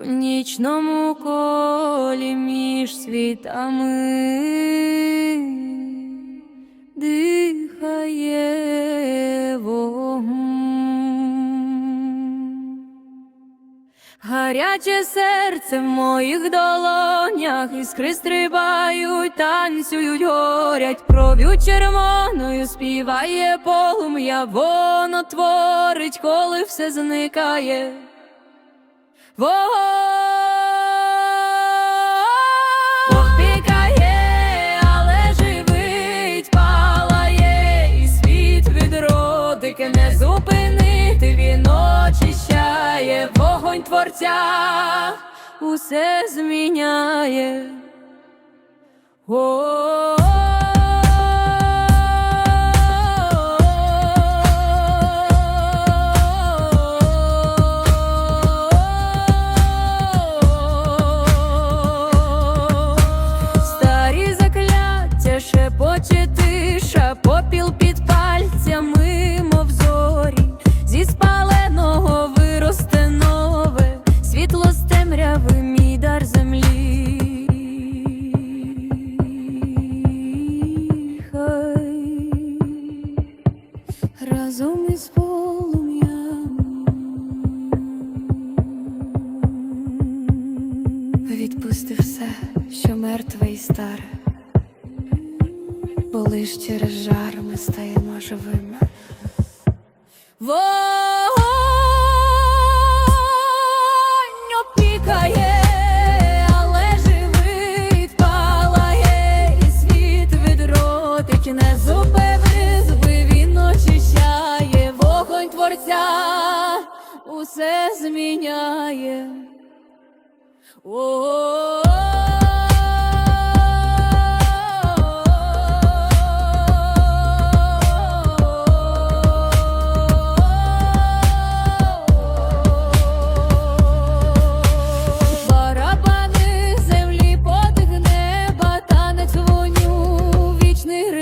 вічному колі між світами дихає вогонь. Гаряче серце в моїх долонях, іскри стрибають, танцюють, горять, кров'ю червоною співає полум'я, воно творить, коли все зникає. Вогонь але живить, палає, і світ відродики не зупинити, він очищає, вогонь творця усе зміняє. О Старі що мертве і старе, бо лиш через жар ми стаємо живими. Вогонь опікає, не зупини, він очищає, вогонь творця усе зміняє. О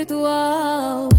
espiritual.